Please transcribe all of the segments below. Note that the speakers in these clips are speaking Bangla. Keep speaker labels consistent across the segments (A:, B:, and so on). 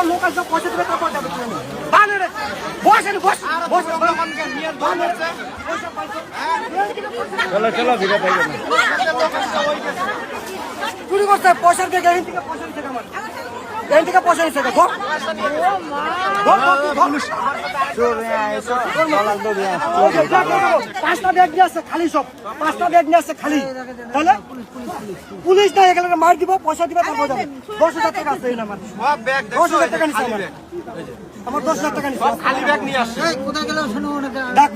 A: একটা লোক আসবে পয়সা দেবে তারপর যাবে ট্রেনে বানে রে বসেন বস। বস
B: চলো চলো ভিড়ে থাকবে না
A: চুরি করছে পয়সার দিকে এখান থেকে পয়সা আমার এখান থেকে পয়সা নিচ্ছে গেলো। পাঁচটা ব্যাগ নিয়ে আসছে খালি সব। পাঁচটা ব্যাগ নিয়ে আসছে খালি। তাহলে পুলিশ না এখানে মার দিব পয়সা দিবে তারপর যাবে। দশ হাজার টাকা
B: সব ব্যাগ
A: দশ হাজার টাকা নিচ্ছে আমার। আমার দশ হাজার টাকা নিচ্ছে।
B: খালি ব্যাগ নিয়ে আসছে।
A: ডাক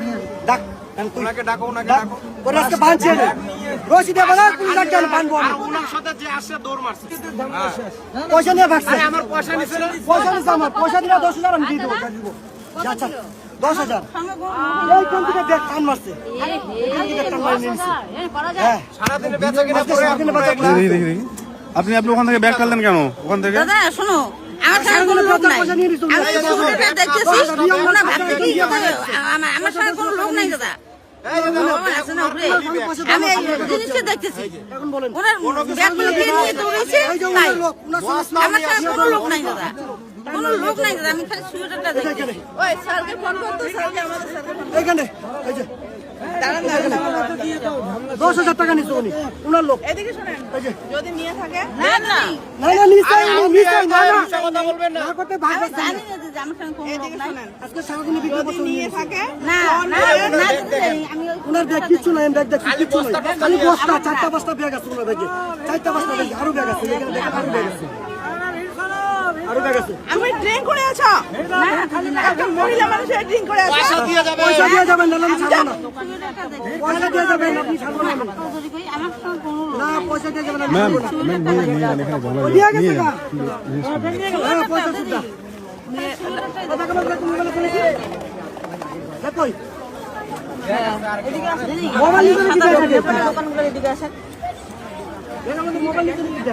A: ডাক। আমি তুই-
B: ওনাকে ডাকো ওনাকে
A: ডাকো ওরা আজকে বাঁধছে না রশি দেবে না পুলিশ ডাকতে আমি বাঁধবো আমি।
B: ওনার সাথে যে আসছে দৌড় মারছে।
A: পয়সা নিয়ে ভাগছে।
B: আমার পয়সা নিছে না।
A: পয়সা নিচ্ছে আমার। পয়সা দিলে দশ হাজার আমি দিয়ে দেবো যা দিব। আচ্ছা দশ হাজার। এইখান থেকে ব্যাগ টান মারছে। এইখান থেকে টান মারি নিয়ে নিছে।
B: সারাদিনে বেচা কিনা
A: আজকে
B: করে
A: সারাদিনে বাজার
B: আপনারা
A: করে।
C: দেখি দেখি দেখি। আপনি আপনি ওখান থেকে ব্যাগ কাটলেন কেন? ওখান থেকে?
D: দাদা শোনো আমার কোনো লোক নাই।
A: পয়সা নিয়ে নিছো।
D: আমি দেখতেছি। ভাবছে কি আমার কোনো লোক নাই দাদা। কোনো লোক নাই দাদা আমি খালি সুইটারটা দেখতেছি। ওই স্যারকে ফোন করতো স্যারকে আমাদের স্যারকে ফোন
A: এইখানে এই যে।
D: দাঁড়ান দাঁড়ান।
A: দশ হাজার টাকা নিচ্ছে উনি। ওনার লোক।
D: এদিকে শোনেন যদি নিয়ে থাকে না না
A: না। না নিশ্চয় নিশ্চয় না না
B: কথা বলবেন না।
A: না করতে ভাই
D: জানি না যে আমার সঙ্গে কোনো লোক নাই।
A: আজকে সারাদিনে বিক্রি করছে নিয়ে
D: থাকে না না না আমি ওই
A: ব্যাগ কিচ্ছু নাই ব্যাগ কিচ্ছু নাই। খালি বস্তা চারটা পাঁচটা ব্যাগ আছে ব্যাগে। চারটা ব্যাগ আরও ব্যাগ আছে এখানে দেখেন আরও ব্যাগ আরও ব্যাগ আছে।
D: আমি ড্রিঙ্ক করে আছো? না খালি না একটা মহিলা মানুষের ড্রিঙ্ক করে আছো।
B: পয়সা দিয়ে যাবে।
A: পয়সা দিয়ে যাবেন না আমি ছাড়বো না। পয়সা দিয়ে যাবেন আপনি ছাড়বো না। না। পয়সা দিয়ে যাবেন আমি ছাড়বো না। ও দিয়ে গেছে গা। হ্যাঁ পয়সা সুদ্ধা কথা কেমন করে তুমি বলে ফেলেছি দেখোই মোবাইল নিতে নিতে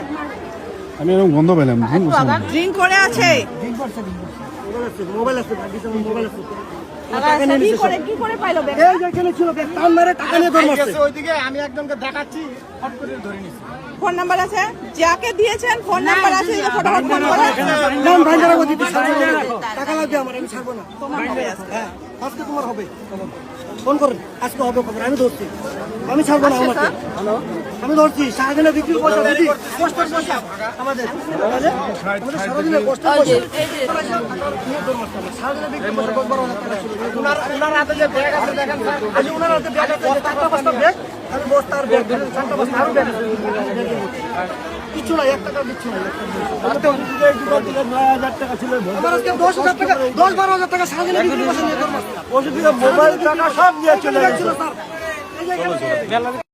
C: আমি এরকম গন্ধ পেলাম
D: ড্রিঙ্ক করে আছে।
A: মোবাইল আছে মোবাইল আছে মোবাইল আছে
D: কি করে কি করে পাইলো
A: এই যে এখানে ছিল ব্যাগ টান মারে টাকা নিয়ে দৌড় মারছে।
B: ওইদিকে আমি একজনকে দেখাচ্ছি ফট করে ধরে নিছি।
D: ফোন নাম্বার আছে? যাকে দিয়েছেন ফোন নাম্বার আছে ফটোফট ফোন
A: টাকা লাগবে আমার আমি ছাড়বো না। হ্যাঁ আজকে তোমার হবে। ফোন করুন আজকে হবে খবর আমি ধরছি। আমি ছাড়বো না আমাকে। আমি ধরছি সারাদিনে বিক্রি পয়সা দিদি কষ্টের পয়সা আমাদের সারাদিনে কষ্টের পয়সা সারাদিনে বিক্রি পয়সা দশ বারো হাজার টাকা ছিল।
B: ওনার ওনার হাতে যে ব্যাগ আছে দেখেন স্যার
A: আজ ওনার ব্যাগ চারটা আমি বস্তার ব্যাগ চারটা পাঁচটা আরও ব্যাগ কিছু নাই এক টাকা কিচ্ছু নাই দশ হাজার টাকা দশ বারো হাজার টাকা সারাদিনে বিক্রি পয়সা নিয়ে
B: মোবাইল টাকা সব নিয়ে চলে
A: ছিল স্যার। এই যে এখানে-